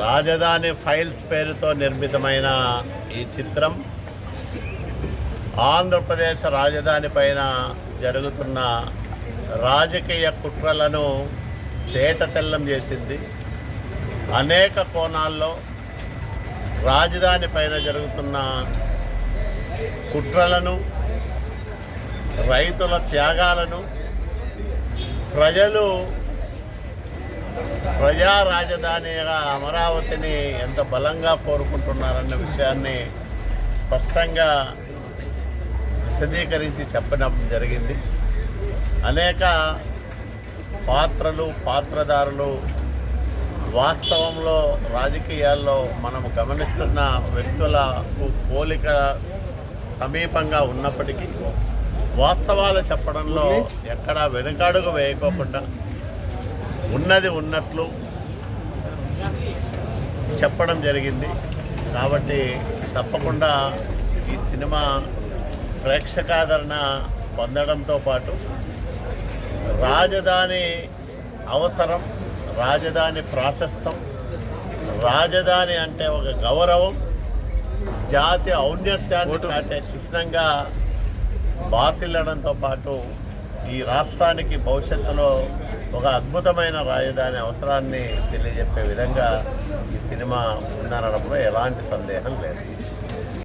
రాజధాని ఫైల్స్ పేరుతో నిర్మితమైన ఈ చిత్రం ఆంధ్రప్రదేశ్ రాజధాని పైన జరుగుతున్న రాజకీయ కుట్రలను తేటతెల్లం చేసింది. అనేక కోణాల్లో రాజధాని పైన జరుగుతున్న కుట్రలను రైతుల త్యాగాలను ప్రజలు ప్రజా రాజధానిగా అమరావతిని ఎంత బలంగా కోరుకుంటున్నారన్న విషయాన్ని స్పష్టంగా విశదీకరించి చెప్పడం జరిగింది. అనేక పాత్రలు పాత్రధారులు వాస్తవంలో రాజకీయాల్లో మనం గమనిస్తున్న వ్యక్తులకు పోలిక సమీపంగా ఉన్నప్పటికీ వాస్తవాలు చెప్పడంలో ఎక్కడా వెనుకాడుగు వేయకోకుండా ఉన్నది ఉన్నట్లు చెప్పడం జరిగింది. కాబట్టి తప్పకుండా ఈ సినిమా ప్రేక్షకాదరణ పొందడంతో పాటు రాజధాని అవసరం రాజధాని ప్రాశస్తం రాజధాని అంటే ఒక గౌరవం జాతి ఔన్నత్యాన్ని చాటే చిహ్నంగా బాసిల్లడంతో పాటు ఈ రాష్ట్రానికి భవిష్యత్తులో ఒక అద్భుతమైన రాజధాని అవసరాన్ని తెలియజెప్పే విధంగా ఈ సినిమా ఉందనడంలో ఎలాంటి సందేహం లేదు.